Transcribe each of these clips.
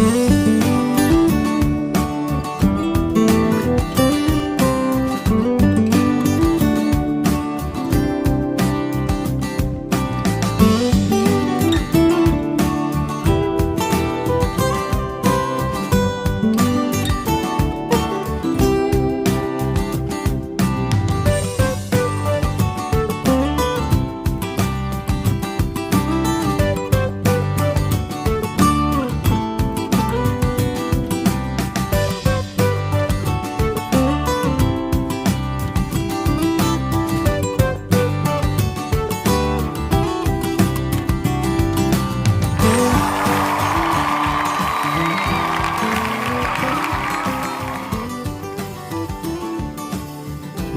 Mm-hmm.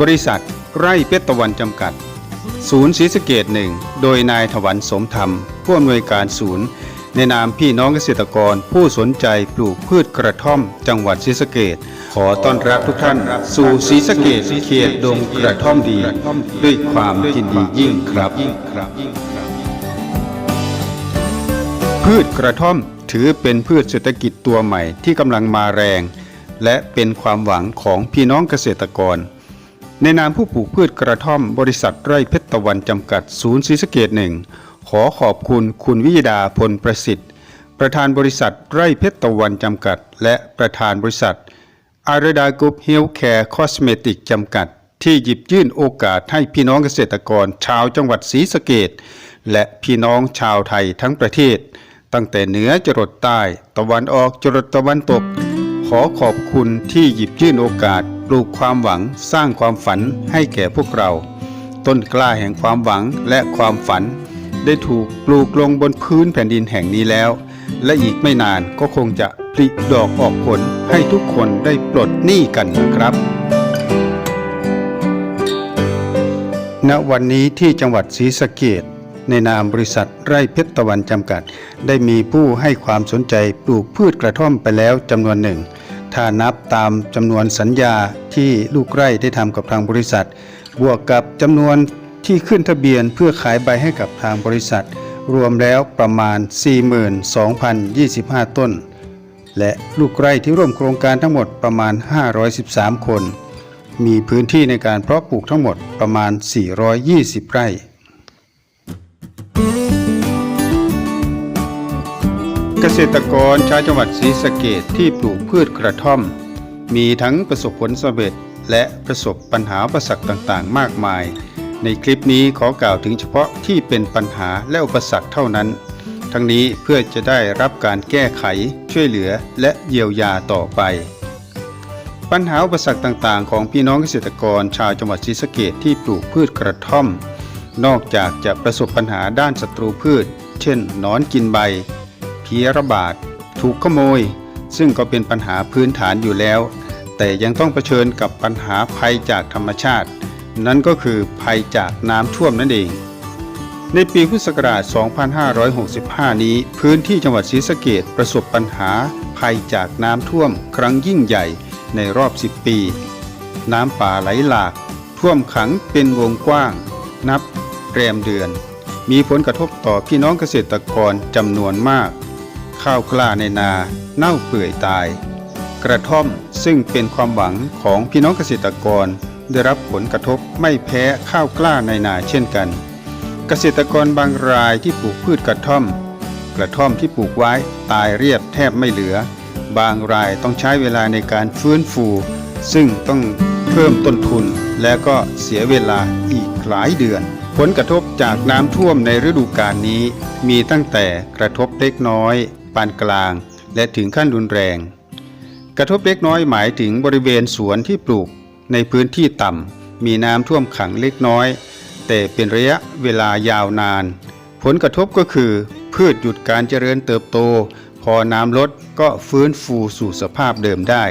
บริษัทไร่เพชรตะวันจำกัด ศูนย์ศรีสะเกดหนึ่งโดยนายถวันสมธรรม ผู้อำนวยการศูนย์ ในนามพี่น้องเกษตรกรผู้สนใจปลูกพืชกระท่อม จังหวัดศรีสะเกดขอต้อนรับทุกท่าน สู่ศรีสะเกดเขตดงกระท่อมดี ด้วยความยินดียิ่งครับ พืชกระท่อมถือเป็นพืชเศรษฐกิจตัวใหม่ที่กำลังมาแรง และเป็นความหวังของพี่น้องเกษตรกร ในนามผู้ปลูกพืชกระท่อมบริษัทไร่เพชรตะวันจำกัดศูนย์ศรีสะเกดหนึ่งขอขอบคุณคุณวิยดาพลประสิทธิ์ ประธานบริษัทไร่เพชรตะวันจำกัด และประธานบริษัทอารดากรุ๊ปเฮลท์แคร์คอสเมติกจำกัด ที่หยิบยื่นโอกาสให้พี่น้องเกษตรกรชาวจังหวัดศรีสะเกดและพี่น้องชาวไทยทั้งประเทศ ตั้งแต่เหนือจรดใต้ ตะวันออกจรดตะวันตก ขอขอบคุณที่หยิบยื่นโอกาสปลูกความหวังสร้างความฝันให้แก่พวกเรา ต้นกล้าแห่งความหวังและความฝัน ได้ถูกปลูกลงบนพื้นแผ่นดินแห่งนี้แล้ว และอีกไม่นานก็คงจะผลิดอกออกผลให้ทุกคนได้ปลดหนี้กันนะครับณวันนี้ที่จังหวัดศรีสะเกดในนามบริษัทไร่เพชรตะวันจำกัด ได้มีผู้ให้ความสนใจปลูกพืชกระท่อมไปแล้วจำนวนหนึ่ง ถ้านับตามจำนวนสัญญาที่ลูกไร่ได้ทำกับทางบริษัท บวกกับจำนวนที่ขึ้นทะเบียนเพื่อขายใบให้กับทางบริษัท รวมแล้วประมาณ 42,025 ต้น และลูกไร่ที่ร่วมโครงการทั้งหมดประมาณ 513 คน มีพื้นที่ในการเพาะปลูกทั้งหมดประมาณ 420 ไร่ เกษตรกรชาวจังหวัดศรีสะเกดที่ปลูกพืชกระท่อม มีทั้งประสบผลสำเร็จและประสบปัญหาอุปสรรคต่างๆ มากมาย ในคลิปนี้ขอกล่าวถึงเฉพาะที่เป็นปัญหาและอุปสรรคเท่านั้น ทั้งนี้เพื่อจะได้รับการแก้ไขช่วยเหลือและเยียวยาต่อไป ปัญหาอุปสรรคต่างๆ ของพี่น้องเกษตรกรชาวจังหวัดศรีสะเกดที่ปลูกพืชกระท่อม นอกจากจะประสบปัญหาด้านศัตรูพืช เช่นนอนกินใบ เพี้ยระบาด ถูกขโมย ซึ่งก็เป็นปัญหาพื้นฐานอยู่แล้ว แต่ยังต้องเผชิญกับปัญหาภัยจากธรรมชาติ นั่นก็คือภัยจากน้ำท่วมนั่นเอง ในปีพุทธศักราช 2565 นี้ พื้นที่จังหวัดศรีสะเกดประสบปัญหาภัยจากน้ำท่วมครั้งยิ่งใหญ่ในรอบ 10 ปี น้ำป่าไหลหลาก ท่วมขังเป็นวงกว้าง นับแรมเดือน มีผลกระทบต่อพี่น้องเกษตรกรจำนวนมาก ข้าวกล้าในนา เน่าเปื่อยตาย กระท่อมซึ่งเป็นความหวังของพี่น้องเกษตรกร ได้รับผลกระทบไม่แพ้ข้าวกล้าในนาเช่นกัน เกษตรกรบางรายที่ปลูกพืชกระท่อม กระท่อมที่ปลูกไว้ตายเรียบแทบไม่เหลือ บางรายต้องใช้เวลาในการฟื้นฟู ซึ่งต้องเพิ่มต้นทุนและก็เสียเวลาอีกหลายเดือน ผลกระทบจากน้ำท่วมในฤดูกาลนี้ มีตั้งแต่กระทบเล็กน้อย ปานกลาง และถึงขั้นรุนแรง กระทบเล็กน้อยหมายถึงบริเวณสวนที่ปลูกในพื้นที่ต่ำ มีน้ำท่วมขังเล็กน้อย แต่เป็นระยะเวลายาวนาน ผลกระทบก็คือ พืชหยุดการเจริญเติบโต พอน้ำลดก็ฟื้นฟูสู่สภาพเดิมได้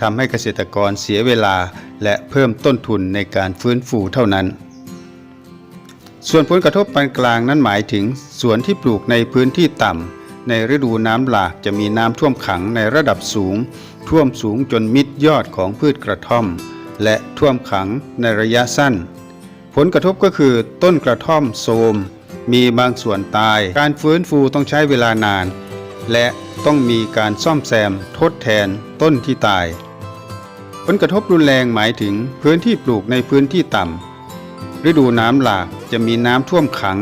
ทำให้เกษตรกรเสียเวลาและเพิ่มต้นทุนในการฟื้นฟูเท่านั้น ส่วนผลกระทบปานกลางนั้นหมายถึงสวนที่ปลูกในพื้นที่ต่ำ ในฤดูน้ำหลากจะมีน้ำท่วมขังในระดับสูง ท่วมสูงจนมิดยอดของพืชกระท่อม และท่วมขังในระยะสั้น ผลกระทบก็คือต้นกระท่อมโทรมมีบางส่วนตาย การฟื้นฟูต้องใช้เวลานาน และต้องมีการซ่อมแซมทดแทนต้นที่ตาย ผลกระทบรุนแรงหมายถึงพื้นที่ปลูกในพื้นที่ต่ำฤดูน้ำหลากจะมีน้ำท่วมขัง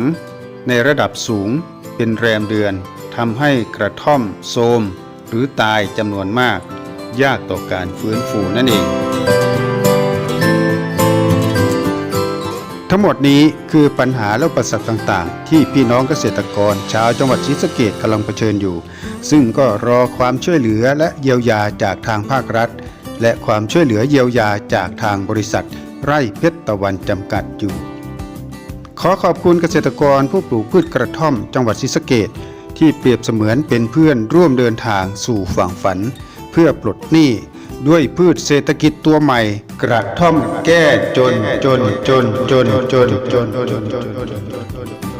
ในระดับสูงเป็นแรมเดือน ทำให้กระท่อมโทมหรือตายจำนวนมาก ยากต่อการฟื้นฟูนั่นเอง ทั้งหมดนี้คือปัญหาและอุปสรรคต่างๆ ที่พี่น้องเกษตรกร ชาวจังหวัดศรีสะเกดกำลังเผชิญอยู่ ซึ่งก็รอความช่วยเหลือและเยียวยาจากทางภาครัฐ และความช่วยเหลือเยียวยาจากทางบริษัท ไร่เพชรตะวันจำกัดอยู่ขอขอบคุณเกษตรกรผู้ปลูกพืชกระท่อมจังหวัดศรีสะเกด ที่เปรียบเสมือนเป็นเพื่อนร่วมเดินทางสู่ฝั่งฝัน เพื่อปลดหนี้ด้วยพืชเศรษฐกิจตัวใหม่ กระท่อมแก้จนจนจนจนจนจนจน